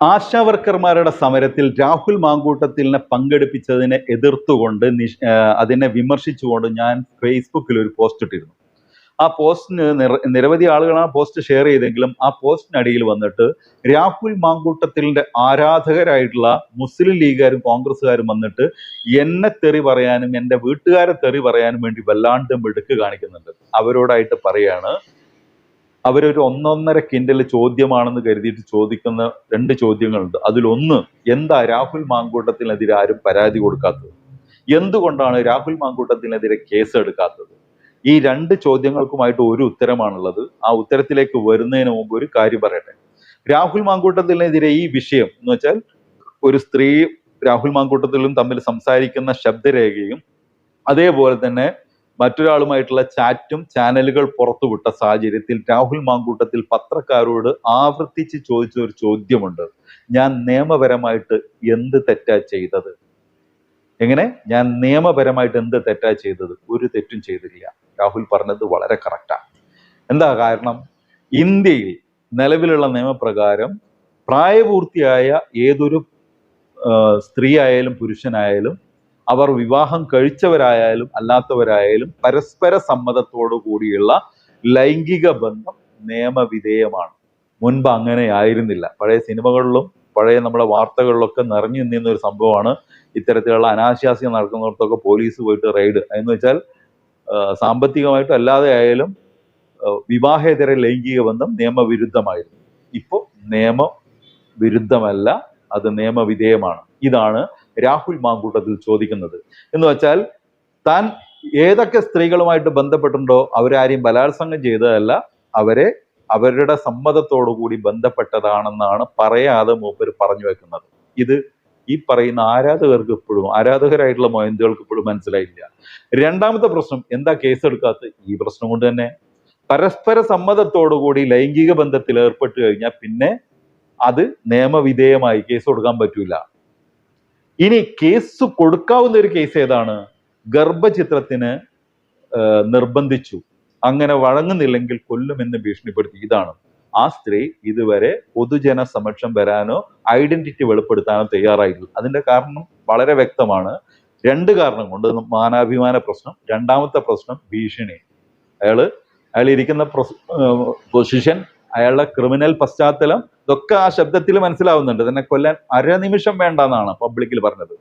ആശാവർക്കർമാരുടെ സമരത്തിൽ രാഹുൽ മാങ്കൂട്ടത്തിലിനെ പങ്കെടുപ്പിച്ചതിനെ എതിർത്തുകൊണ്ട് അതിനെ വിമർശിച്ചുകൊണ്ട് ഞാൻ ഫേസ്ബുക്കിൽ ഒരു പോസ്റ്റ് ഇട്ടിരുന്നു. ആ പോസ്റ്റിന് നിര- നിരവധി ആളുകളാണ് പോസ്റ്റ് ഷെയർ ചെയ്തെങ്കിലും ആ പോസ്റ്റിനടിയിൽ വന്നിട്ട് രാഹുൽ മാങ്കൂട്ടത്തിലിന്റെ ആരാധകരായിട്ടുള്ള മുസ്ലിം ലീഗുകാരും കോൺഗ്രസ്സുകാരും വന്നിട്ട് എന്നെ തെറി പറയാനും എന്റെ വീട്ടുകാരെ തെറി പറയാനും വേണ്ടി വല്ലാണ്ട് മിടുക്ക് കാണിക്കുന്നുണ്ട്. അവരോടായിട്ട് പറയാണ് അവരൊരു ഒന്നൊന്നര കിൻഡൽ ചോദ്യമാണെന്ന് കരുതിയിട്ട് ചോദിക്കുന്ന രണ്ട് ചോദ്യങ്ങളുണ്ട്. അതിലൊന്ന് എന്താ രാഹുൽ മാങ്കൂട്ടത്തിനെതിരെ ആരും പരാതി കൊടുക്കാത്തത്? എന്തുകൊണ്ടാണ് രാഹുൽ മാങ്കൂട്ടത്തിനെതിരെ കേസ് എടുക്കാത്തത്? ഈ രണ്ട് ചോദ്യങ്ങൾക്കുമായിട്ട് ഒരു ഉത്തരമാണുള്ളത്. ആ ഉത്തരത്തിലേക്ക് വരുന്നതിന് മുമ്പ് ഒരു കാര്യം പറയട്ടെ. രാഹുൽ മാങ്കൂട്ടത്തിനെതിരെ ഈ വിഷയം എന്ന് വെച്ചാൽ ഒരു സ്ത്രീ രാഹുൽ മാങ്കൂട്ടത്തിലും തമ്മിൽ സംസാരിക്കുന്ന ശബ്ദരേഖയും അതേപോലെ തന്നെ മറ്റൊരാളുമായിട്ടുള്ള ചാറ്റും ചാനലുകൾ പുറത്തുവിട്ട സാഹചര്യത്തിൽ രാഹുൽ മാങ്കൂട്ടത്തിൽ പത്രക്കാരോട് ആവർത്തിച്ച് ചോദിച്ച ഒരു ചോദ്യമുണ്ട്. ഞാൻ നിയമപരമായിട്ട് എന്ത് തെറ്റാ ചെയ്തത്? എങ്ങനെ? ഞാൻ നിയമപരമായിട്ട് എന്ത് തെറ്റാ ചെയ്തത്? ഒരു തെറ്റും ചെയ്തില്ല. രാഹുൽ പറഞ്ഞത് വളരെ കറക്റ്റാണ് എന്താ കാരണം? ഇന്ത്യയിൽ നിലവിലുള്ള നിയമപ്രകാരം പ്രായപൂർത്തിയായ ഏതൊരു സ്ത്രീ ആയാലും പുരുഷനായാലും അവർ വിവാഹം കഴിച്ചവരായാലും അല്ലാത്തവരായാലും പരസ്പര സമ്മതത്തോടു കൂടിയുള്ള ലൈംഗിക ബന്ധം നിയമവിധേയമാണ്. മുൻപ് അങ്ങനെ ആയിരുന്നില്ല. പഴയ സിനിമകളിലും പഴയ നമ്മുടെ വാർത്തകളിലൊക്കെ നിറഞ്ഞു നിന്നിരുന്ന ഒരു സംഭവമാണ് ഇത്തരത്തിലുള്ള അനാശാസ്യം നടക്കുന്നിടത്തൊക്കെ പോലീസ് പോയിട്ട് റെയ്ഡ്. എന്ന് വെച്ചാൽ സാമ്പത്തികമായിട്ട് അല്ലാതെ ആയാലും വിവാഹേതര ലൈംഗിക ബന്ധം നിയമവിരുദ്ധമായിരുന്നു. ഇപ്പോൾ നിയമവിരുദ്ധമല്ല അത് നിയമവിധേയമാണ്. ഇതാണ് രാഹുൽ മാങ്കൂട്ടത്തിൽ ചോദിക്കുന്നത്. എന്ന് വെച്ചാൽ താൻ ഏതൊക്കെ സ്ത്രീകളുമായിട്ട് ബന്ധപ്പെട്ടിട്ടുണ്ടോ അവരാരെയും ബലാത്സംഗം ചെയ്തതല്ല അവരെ അവരുടെ കൂടി ബന്ധപ്പെട്ടതാണെന്നാണ് പറയാതെ മൂപ്പര് പറഞ്ഞു വെക്കുന്നത്. ഇത് ഈ പറയുന്ന ആരാധകർക്ക് ഇപ്പോഴും ആരാധകരായിട്ടുള്ള മൊയന്തുകൾക്ക് ഇപ്പോഴും മനസ്സിലായില്ല. രണ്ടാമത്തെ പ്രശ്നം എന്താ കേസ് എടുക്കാത്ത ഈ പ്രശ്നം കൊണ്ട് തന്നെ. പരസ്പര കൂടി ലൈംഗിക ബന്ധത്തിൽ ഏർപ്പെട്ടു കഴിഞ്ഞാൽ പിന്നെ അത് നിയമവിധേയമായി കേസ് കൊടുക്കാൻ പറ്റൂല. ഇനി കേസ് കൊടുക്കാവുന്ന ഒരു കേസ് ഏതാണ്? ഗർഭചിത്രത്തിന് നിർബന്ധിച്ചു. അങ്ങനെ വഴങ്ങുന്നില്ലെങ്കിൽ കൊല്ലുമെന്ന് ഭീഷണിപ്പെടുത്തി. ഇതാണ്. ആ സ്ത്രീ ഇതുവരെ പൊതുജന സമക്ഷം വരാനോ ഐഡന്റിറ്റി വെളിപ്പെടുത്താനോ തയ്യാറായിട്ടില്ല. അതിന്റെ കാരണം വളരെ വ്യക്തമാണ്. രണ്ട് കാരണം കൊണ്ട്. മാനാഭിമാന പ്രശ്നം. രണ്ടാമത്തെ പ്രശ്നം ഭീഷണി. അയാൾ അയാൾ ഇരിക്കുന്ന പൊസിഷൻ അയാളുടെ ക്രിമിനൽ പശ്ചാത്തലം ഇതൊക്കെ ആ ശബ്ദത്തിൽ മനസ്സിലാവുന്നുണ്ട്. തന്നെ കൊല്ലാൻ അരനിമിഷം വേണ്ടെന്നാണ് പബ്ലിക്കിൽ പറഞ്ഞത്.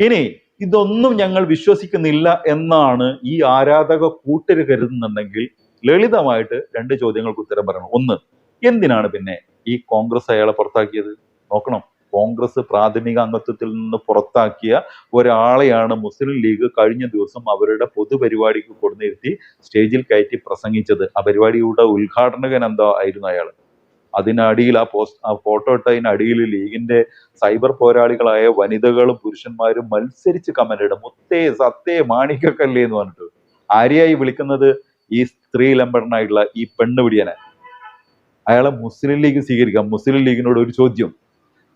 ഇനി ഇതൊന്നും ഞങ്ങൾ വിശ്വസിക്കുന്നില്ല എന്നാണ് ഈ ആരാധക കൂട്ടര് കരുതുന്നുണ്ടെങ്കിൽ ലളിതമായിട്ട് രണ്ട് ചോദ്യങ്ങൾക്ക് ഉത്തരം പറയണം. ഒന്ന് എന്തിനാണ് പിന്നെ ഈ കോൺഗ്രസ് അയാളെ പുറത്താക്കിയത്? നോക്കണം. കോൺഗ്രസ് പ്രാഥമിക അംഗത്വത്തിൽ നിന്ന് പുറത്താക്കിയ ഒരാളെയാണ് മുസ്ലിം ലീഗ് കഴിഞ്ഞ ദിവസം അവരുടെ പൊതുപരിപാടിക്ക് കൊടുന്നിരുത്തി സ്റ്റേജിൽ കയറ്റി പ്രസംഗിച്ചത്. ആ പരിപാടിയുടെ ഉദ്ഘാടകൻ എന്തോ ആയിരുന്നു അയാൾ അതിനടിയിൽ ആ പോസ്റ്റ് ആ ഫോട്ടോ ഇട്ടതിന് അടിയിൽ ലീഗിന്റെ സൈബർ പോരാളികളായ വനിതകളും പുരുഷന്മാരും മത്സരിച്ച് കമന്റ് ഇടും. മുത്തേ സത്തേ മാണിക്കക്കല്ലേ എന്ന് പറഞ്ഞിട്ട്. ആര്യായി വിളിക്കുന്നത് ഈ സ്ത്രീ ലംബടനായിട്ടുള്ള ഈ പെണ്ണുപിടിയനെ അയാളെ മുസ്ലിം ലീഗ് സ്വീകരിക്കാം. മുസ്ലിം ലീഗിനോട് ഒരു ചോദ്യം.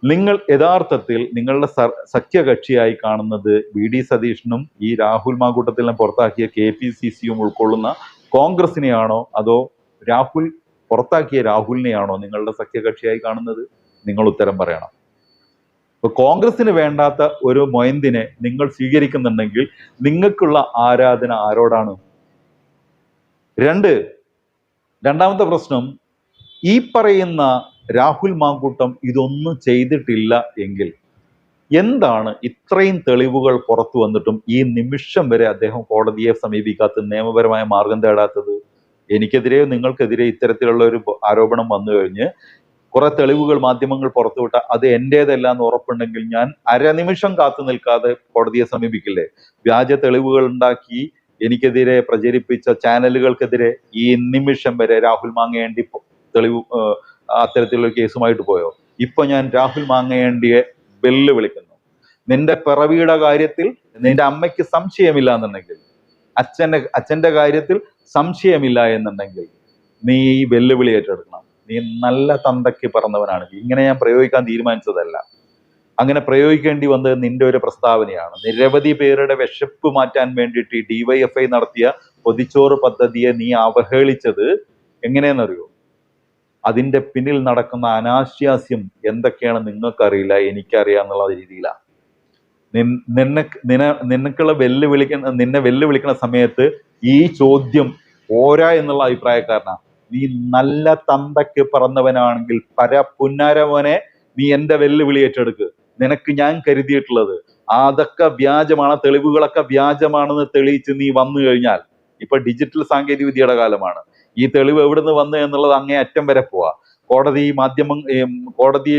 നിങ്ങൾ യഥാർത്ഥത്തിൽ നിങ്ങളുടെ സഖ്യകക്ഷിയായി കാണുന്നത് വി ഡി സതീഷിനും ഈ രാഹുൽ മാകൂട്ടത്തിൽ പുറത്താക്കിയ കെ പി സി സിയും ഉൾക്കൊള്ളുന്ന കോൺഗ്രസിനെയാണോ അതോ രാഹുൽ പുറത്താക്കിയ രാഹുലിനെയാണോ നിങ്ങളുടെ സഖ്യകക്ഷിയായി കാണുന്നത്? നിങ്ങൾ ഉത്തരം പറയണം. ഇപ്പൊ കോൺഗ്രസിന് വേണ്ടാത്ത ഒരു മൊയന്തിനെ നിങ്ങൾ സ്വീകരിക്കുന്നുണ്ടെങ്കിൽ നിങ്ങൾക്കുള്ള ആരാധന ആരോടാണ്? രണ്ട് രണ്ടാമത്തെ പ്രശ്നം ഈ പറയുന്ന രാഹുൽ മാങ്കൂട്ടം ഇതൊന്നും ചെയ്തിട്ടില്ല എങ്കിൽ എന്താണ് ഇത്രയും തെളിവുകൾ പുറത്തു വന്നിട്ടും ഈ നിമിഷം വരെ അദ്ദേഹം കോടതിയെ സമീപിക്കാത്ത നിയമപരമായ മാർഗം തേടാത്തത്? എനിക്കെതിരെയോ നിങ്ങൾക്കെതിരെ ഇത്തരത്തിലുള്ള ഒരു ആരോപണം വന്നു കഴിഞ്ഞ് കുറെ തെളിവുകൾ മാധ്യമങ്ങൾ പുറത്തുവിട്ട അത് എന്റേതല്ല എന്ന് ഉറപ്പുണ്ടെങ്കിൽ ഞാൻ അരനിമിഷം കാത്തു നിൽക്കാതെ കോടതിയെ സമീപിക്കില്ലേ? വ്യാജ തെളിവുകൾ ഉണ്ടാക്കി എനിക്കെതിരെ പ്രചരിപ്പിച്ച ചാനലുകൾക്കെതിരെ ഈ നിമിഷം വരെ രാഹുൽ മാങ്ങേണ്ടി തെളിവ് അത്തരത്തിലുള്ള കേസുമായിട്ട് പോയോ? ഇപ്പൊ ഞാൻ രാഹുൽ മാങ്ങേണ്ടിയെ വെല്ലുവിളിക്കുന്നു നിന്റെ പിറവിയുടെ കാര്യത്തിൽ നിന്റെ അമ്മയ്ക്ക് സംശയമില്ല എന്നുണ്ടെങ്കിൽ അച്ഛന്റെ അച്ഛന്റെ കാര്യത്തിൽ സംശയമില്ല എന്നുണ്ടെങ്കിൽ നീ ഈ വെല്ലുവിളി ഏറ്റെടുക്കണം. നീ നല്ല തന്തയ്ക്ക് പറഞ്ഞവനാണ്. ഇങ്ങനെ ഞാൻ പ്രയോഗിക്കാൻ തീരുമാനിച്ചതല്ല. അങ്ങനെ പ്രയോഗിക്കേണ്ടി വന്നത് നിന്റെ ഒരു പ്രസ്താവനയാണ്. നിരവധി പേരുടെ വിശപ്പ് മാറ്റാൻ വേണ്ടിയിട്ട് ഈ ഡിവൈഎഫ്ഐ നടത്തിയ പൊതിച്ചോറ് പദ്ധതിയെ നീ അവഹേളിച്ചത് എങ്ങനെയെന്നറിയോ അതിന്റെ പിന്നിൽ നടക്കുന്ന അനാശാസ്യം എന്തൊക്കെയാണ് നിങ്ങൾക്കറിയില്ല എനിക്കറിയാന്നുള്ള രീതിയിലാണ് നിൻ- നിന്നെ നിന നിനക്കുള്ള വെല്ലുവിളിക്കുന്ന നിന്നെ വെല്ലുവിളിക്കുന്ന സമയത്ത് ഈ ചോദ്യം പോരാ എന്നുള്ള അഭിപ്രായക്കാരനാണ് നീ നല്ല തന്തയ്ക്ക് പറന്നവനാണെങ്കിൽ പര പുന്നാരവനെ നീ എന്റെ വെല്ലുവിളി ഏറ്റെടുക്ക്. നിനക്ക് ഞാൻ കരുതിയിട്ടുള്ളത് അതൊക്കെ വ്യാജമാണ് തെളിവുകളൊക്കെ വ്യാജമാണെന്ന് തെളിയിച്ച് നീ വന്നു കഴിഞ്ഞാൽ ഇപ്പൊ ഡിജിറ്റൽ സാങ്കേതിക വിദ്യയുടെ കാലമാണ്. ഈ തെളിവ് എവിടുന്ന് വന്നു എന്നുള്ളത് അങ്ങേ അറ്റം വരെ പോവാ. കോടതി മാധ്യമം കോടതി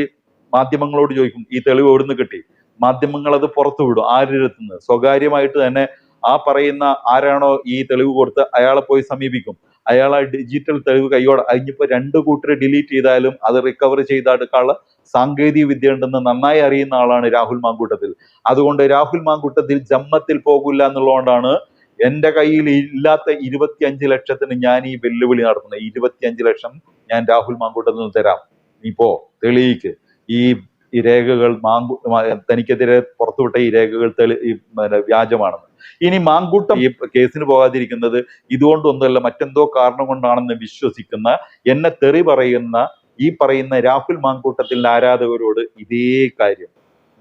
മാധ്യമങ്ങളോട് ചോദിക്കും ഈ തെളിവ് എവിടുന്ന് കിട്ടി? മാധ്യമങ്ങൾ അത് പുറത്തു വിടും. ആരുടെ സ്വകാര്യമായിട്ട് തന്നെ ആ പറയുന്ന ആരാണോ ഈ തെളിവ് കൊടുത്ത് അയാളെ പോയി സമീപിക്കും. അയാൾ ആ ഡിജിറ്റൽ തെളിവ് കൈയോടെ അതിനിപ്പോ രണ്ട് കൂട്ടർ ഡിലീറ്റ് ചെയ്താലും അത് റിക്കവർ ചെയ്തെടുക്കാനുള്ള സാങ്കേതിക വിദ്യ ഉണ്ടെന്ന് നന്നായി അറിയുന്ന ആളാണ് രാഹുൽ മാങ്കൂട്ടത്തിൽ. അതുകൊണ്ട് രാഹുൽ മാങ്കൂട്ടത്തിൽ ജമ്മത്തിൽ പോകില്ല എന്നുള്ളതുകൊണ്ടാണ് എന്റെ കയ്യിൽ ഇല്ലാത്ത ഇരുപത്തിയഞ്ച് ലക്ഷത്തിന് ഞാൻ ഈ വെല്ലുവിളി നടത്തുന്നത്. ഇരുപത്തിയഞ്ച് ലക്ഷം ഞാൻ രാഹുൽ മാങ്കൂട്ടത്തിൽ നിന്ന് തരാം. ഇപ്പോ തെളിയിക്ക്. ഈ ഈ രേഖകൾ മാങ്കു തനിക്കെതിരെ പുറത്തുവിട്ട ഈ രേഖകൾ തെളി വ്യാജമാണെന്ന്. ഇനി മാങ്കൂട്ടം ഈ കേസിന് പോകാതിരിക്കുന്നത് ഇതുകൊണ്ടൊന്നുമല്ല മറ്റെന്തോ കാരണം കൊണ്ടാണെന്ന് വിശ്വസിക്കുന്ന എന്നെ തെറി പറയുന്ന ഈ പറയുന്ന രാഹുൽ മാങ്കൂട്ടത്തിന്റെ ആരാധകരോട് ഇതേ കാര്യം.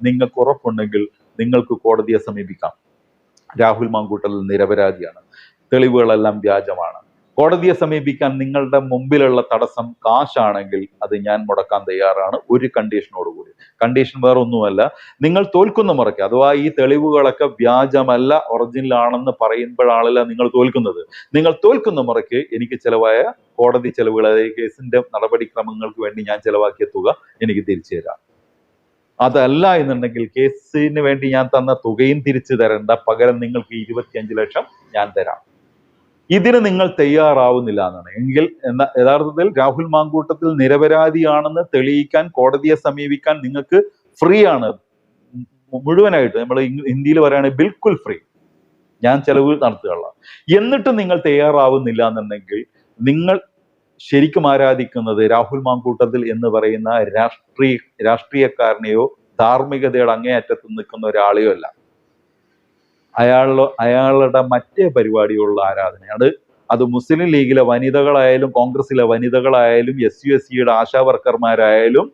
നിങ്ങൾക്ക് ഉറപ്പുണ്ടെങ്കിൽ നിങ്ങൾക്ക് കോടതിയെ സമീപിക്കാം. രാഹുൽ മാങ്കൂട്ടൽ നിരപരാധിയാണ്. തെളിവുകളെല്ലാം വ്യാജമാണ്. കോടതിയെ സമീപിക്കാൻ നിങ്ങളുടെ മുമ്പിലുള്ള തടസ്സം കാശാണെങ്കിൽ അത് ഞാൻ മുടക്കാൻ തയ്യാറാണ്. ഒരു കണ്ടീഷനോടുകൂടി കണ്ടീഷൻ വേറെ ഒന്നുമല്ല നിങ്ങൾ തോൽക്കുന്ന മുറയ്ക്ക് അഥവാ ഈ തെളിവുകളൊക്കെ വ്യാജമല്ല ഒറിജിനൽ ആണെന്ന് പറയുമ്പോഴാണല്ല നിങ്ങൾ തോൽക്കുന്നത്. നിങ്ങൾ തോൽക്കുന്ന മുറയ്ക്ക് എനിക്ക് ചിലവായ കോടതി ചെലവുകൾ അതായത് കേസിന്റെ നടപടിക്രമങ്ങൾക്ക് വേണ്ടി ഞാൻ ചിലവാക്കിയ തുക എനിക്ക് തിരിച്ചു തരാം. അതല്ല എന്നുണ്ടെങ്കിൽ കേസിന് വേണ്ടി ഞാൻ തന്ന തുകയും തിരിച്ചു തരേണ്ട. പകരം നിങ്ങൾക്ക് ഇരുപത്തിയഞ്ച് ലക്ഷം ഞാൻ തരാം. ഇതിന് നിങ്ങൾ തയ്യാറാവുന്നില്ല എന്നാണ് എങ്കിൽ എന്ന യഥാർത്ഥത്തിൽ രാഹുൽ മാങ്കൂട്ടത്തിൽ നിരപരാധിയാണെന്ന് തെളിയിക്കാൻ കോടതിയെ സമീപിക്കാൻ നിങ്ങൾക്ക് ഫ്രീ ആണ് മുഴുവനായിട്ട് നമ്മൾ ഹിന്ദിയിൽ പറയുകയാണെങ്കിൽ ബിൽക്കുൽ ഫ്രീ. ഞാൻ ചെലവ് നടത്തുകയുള്ള എന്നിട്ടും നിങ്ങൾ തയ്യാറാവുന്നില്ല എന്നുണ്ടെങ്കിൽ നിങ്ങൾ ശരിക്കും ആരാധിക്കുന്നത് രാഹുൽ മാങ്കൂട്ടത്തിൽ എന്ന് പറയുന്ന രാഷ്ട്രീയ രാഷ്ട്രീയക്കാരനെയോ ധാർമ്മികതയുടെ അങ്ങേയറ്റത്ത് നിൽക്കുന്ന ഒരാളെയോ അല്ല. അയാളോ അയാളുടെ മറ്റേ പരിപാടിയുള്ള ആരാധനയാണ്. അത് മുസ്ലിം ലീഗിലെ വനിതകളായാലും കോൺഗ്രസിലെ വനിതകളായാലും എസ് യു എസ് സിയുടെ ആശാ വർക്കർമാരായാലും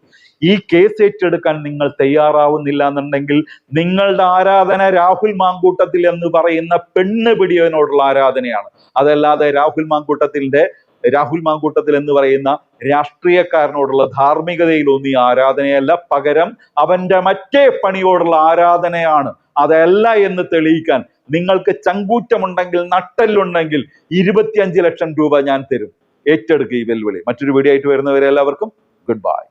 ഈ കേസ് ഏറ്റെടുക്കാൻ നിങ്ങൾ തയ്യാറാവുന്നില്ല എന്നുണ്ടെങ്കിൽ നിങ്ങളുടെ ആരാധന രാഹുൽ മാങ്കൂട്ടത്തിൽ എന്ന് പറയുന്ന പെണ്ണ് പിടിയവനോടുള്ള ആരാധനയാണ്. അതല്ലാതെ രാഹുൽ മാങ്കൂട്ടത്തിന്റെ രാഹുൽ മാങ്കൂട്ടത്തിൽ എന്ന് പറയുന്ന രാഷ്ട്രീയക്കാരനോടുള്ള ധാർമ്മികതയിലൊന്നും ഈ ആരാധനയല്ല. പകരം അവന്റെ മറ്റേ പണിയോടുള്ള ആരാധനയാണ് അതല്ല എന്ന് തെളിയിക്കാൻ നിങ്ങൾക്ക് ചങ്കൂറ്റമുണ്ടെങ്കിൽ നട്ടല്ലുണ്ടെങ്കിൽ ഇരുപത്തിയഞ്ച് ലക്ഷം രൂപ ഞാൻ തരും. ഏറ്റെടുക്കുക ഈ വെല്ലുവിളി. മറ്റൊരു വീഡിയോ ആയിട്ട് വരുന്നവരെ എല്ലാവർക്കും ഗുഡ് ബൈ